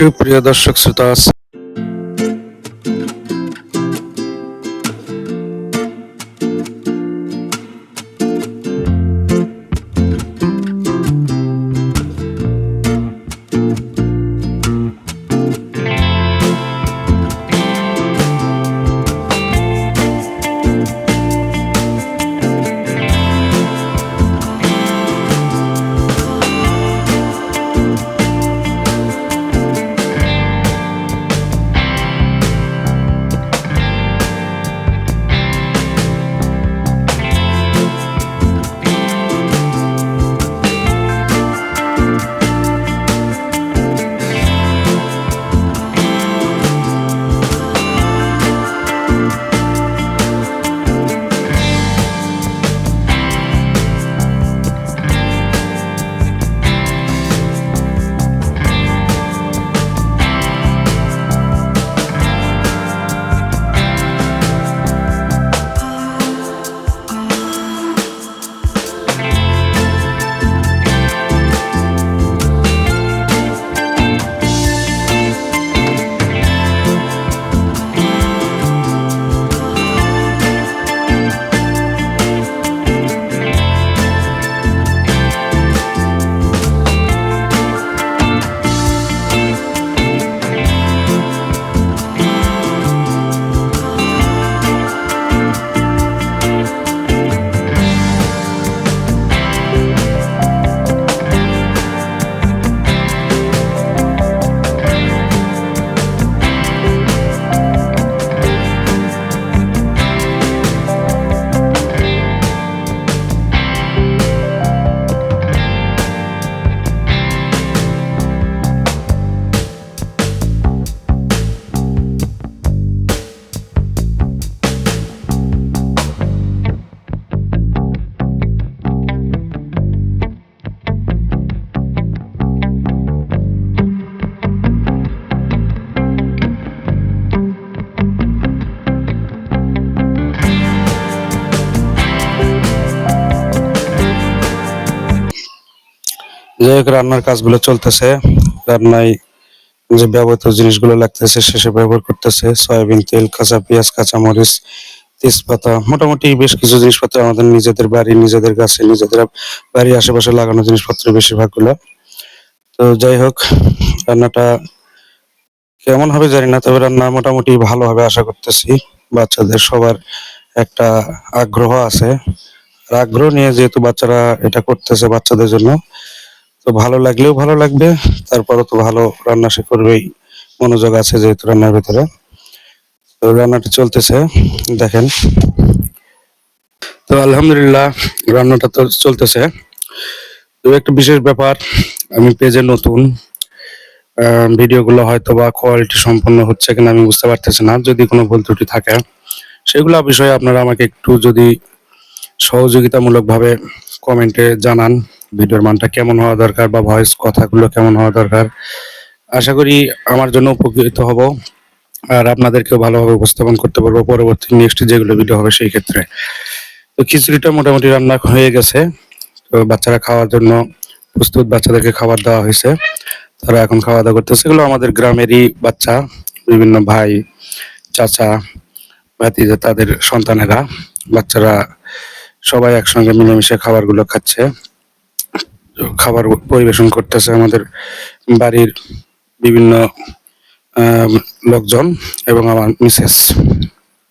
সুপ্রিয় দর্শক শ্রোতা যাই হোক, রান্নার কাজগুলো চলতেছে। রান্নায় যে ব্যবহৃত জিনিসগুলো লাগতেছে শেষে ব্যবহার করতেছে। সয়াবিন তেল, কাঁচা পেঁয়াজ কাঁচা মরিচ তেজপাতা, মোটামুটি বেশ কিছু জিনিসপত্র আমাদের নিজেদের বাড়ি, নিজেদের গাছে, নিজেদের বাড়ির আশেপাশে লাগানো জিনিসপত্র বেশিরভাগগুলো। তো যাই হোক, রান্নাটা কেমন হবে জানি না, তবে রান্না মোটামুটি ভালো হবে আশা করতেছি। বাচ্চাদের সবার একটা আগ্রহ আছে। আগ্রহ নিয়ে যেহেতু বাচ্চারা এটা করতেছে বাচ্চাদের জন্য তো ভালো লাগলেও ভালো লাগবে, তারপরও তো ভালো রান্না সে করবেই, মনোযোগ আছে যেহেতু রান্নার ভিতরে। তো রান্নাটা চলতেছে, দেখেন। তো আলহামদুলিল্লাহ রান্নাটা তো চলতেছে। তো একটা বিশেষ ব্যাপার, আমি পেজে নতুন ভিডিওগুলো হয়তো বা কোয়ালিটি সম্পন্ন হচ্ছে কিনা আমি বুঝতে পারতেছি না। যদি কোনো ভুল ত্রুটি থাকে, সেগুলো বিষয়ে আপনারা আমাকে একটু যদি সহযোগিতামূলকভাবে কমেন্টে জানান। ভিডিওর মানটা কেমন হওয়া দরকার বা ভয়েস কথাগুলো কেমন হওয়া দরকার, আশা করি আমার জন্য উপকৃত হব আর আপনাদেরকেও ভালোভাবে উপস্থাপন করতে পারব পরবর্তী নেক্সট যেগুলো ভিডিও হবে সেই ক্ষেত্রে। তো খিচুড়িটা মোটামুটি রান্না হয়ে গেছে, তো বাচ্চারা খাওয়ার জন্য প্রস্তুত বাচ্চাদেরকে খাবার দেওয়া হয়েছে, তারা এখন খাওয়া দাওয়া করতেছে। এগুলো আমাদের গ্রামেরই বাচ্চা, বিভিন্ন ভাই, চাচা, ভাতিজা, তাদের সন্তানেরা, বাচ্চারা সবাই একসঙ্গে মিলেমিশে খাবারগুলো খাচ্ছে। খাবার পরিবেশন করতেছে আমাদের বাড়ির বিভিন্ন লোকজন এবং আমার মিসেস।